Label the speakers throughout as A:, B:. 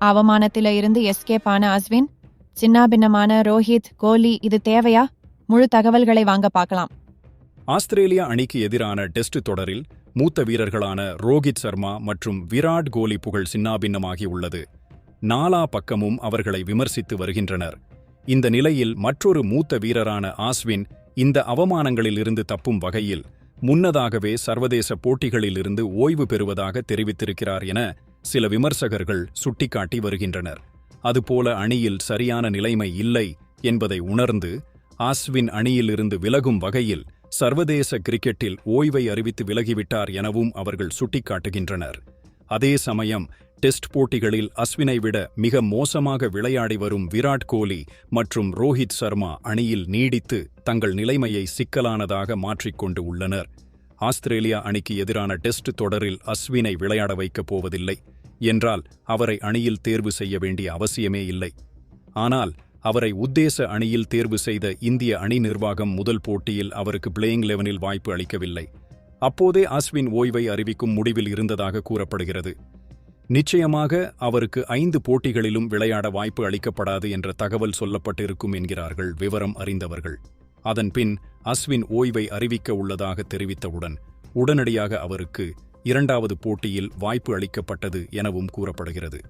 A: அவமானத்தில இருந்து எஸ்கேப் ஆன அஸ்வின் சின்னாபின்னமான ரோஹித் கோலி இது தேவையா? முழு தகவல்களை வாங்க பார்க்கலாம்.
B: ஆஸ்திரேலியா அணிக்கு எதிரான டெஸ்ட் தொடரில் மூத்த வீரர்களான ரோஹித் சர்மா மற்றும் விராட் கோலி புகழ் சின்னாபின்னமாகி உள்ளது. நாலா பக்கமும் அவர்களை விமர்சித்து வருகின்றனர். இந்த நிலையில் மற்றொரு மூத்த வீரரான ஆஸ்வின் இந்த அவமானங்களிலிருந்து தப்பும் வகையில் முன்னதாகவே சர்வதேச போட்டிகளிலிருந்து ஓய்வு பெறுவதாக தெரிவித்திருக்கிறார் என சில விமர்சகர்கள் சுட்டிக்காட்டி வருகின்றனர். அதுபோல அணியில் சரியான நிலைமை இல்லை என்பதை உணர்ந்து ஆஸ்வின் அணியிலிருந்து விலகும் வகையில் சர்வதேச கிரிக்கெட்டில் ஓய்வை அறிவித்து விலகிவிட்டார் எனவும் அவர்கள் சுட்டிக்காட்டுகின்றனர். அதே சமயம் டெஸ்ட் போட்டிகளில் அஸ்வினை விட மிக மோசமாக விளையாடி வரும் விராட் கோலி மற்றும் ரோஹித் சர்மா அணியில் நீடித்து தங்கள் நிலைமையை சிக்கலானதாக மாற்றிக்கொண்டு உள்ளனர். ஆஸ்திரேலியா அணிக்கு எதிரான டெஸ்ட் தொடரில் அஸ்வினை விளையாட வைக்கப் போவதில்லை. என்றால் அவரை அணியில் தேர்வு செய்ய வேண்டிய அவசியமே இல்லை. ஆனால் அவரை உத்தேச அணியில் தேர்வு செய்த இந்திய அணி நிர்வாகம் முதல் போட்டியில் அவருக்கு பிளேயிங் லெவனில் வாய்ப்பு அளிக்கவில்லை. அப்போதே அஸ்வின் ஓய்வை அறிவிக்கும் முடிவில் இருந்ததாக கூறப்படுகிறது. நிச்சயமாக அவருக்கு ஐந்து போட்டிகளிலும் விளையாட வாய்ப்பு அளிக்கப்படாது என்ற தகவல் சொல்லப்பட்டிருக்கும் என்கிறார்கள் விவரம் அறிந்தவர்கள். அதன்பின் அஸ்வின் ஓய்வை அறிவிக்க உள்ளதாக தெரிவித்தவுடன் உடனடியாக அவருக்கு இரண்டாவது போட்டியில் வாய்ப்பு அளிக்கப்பட்டது எனவும் கூறப்படுகிறது.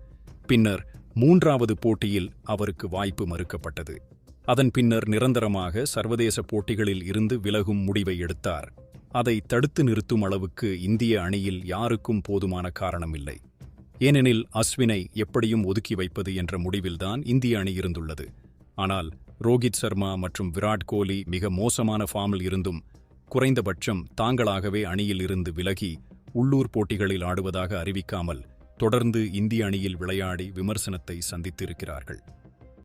B: பின்னர் மூன்றாவது போட்டியில் அவருக்கு வாய்ப்பு மறுக்கப்பட்டது. அதன் பின்னர் நிரந்தரமாக சர்வதேச போட்டிகளில் இருந்து விலகும் முடிவை எடுத்தார். அதை தடுத்து நிறுத்தும் அளவுக்கு இந்திய அணியில் யாருக்கும் போதுமான காரணமில்லை. ஏனெனில் அஸ்வினை எப்படியும் ஒதுக்கி வைப்பது என்ற முடிவில்தான் இந்திய அணி இருந்துள்ளது. ஆனால் ரோஹித் சர்மா மற்றும் விராட் கோலி மிக மோசமான ஃபார்மில் இருந்தும் குறைந்தபட்சம் தாங்களாகவே அணியில் இருந்து விலகி உள்ளூர் போட்டிகளில் ஆடுவதாக அறிவிக்காமல் தொடர்ந்து இந்திய அணியில் விளையாடி விமர்சனத்தை சந்தித்திருக்கிறார்கள்.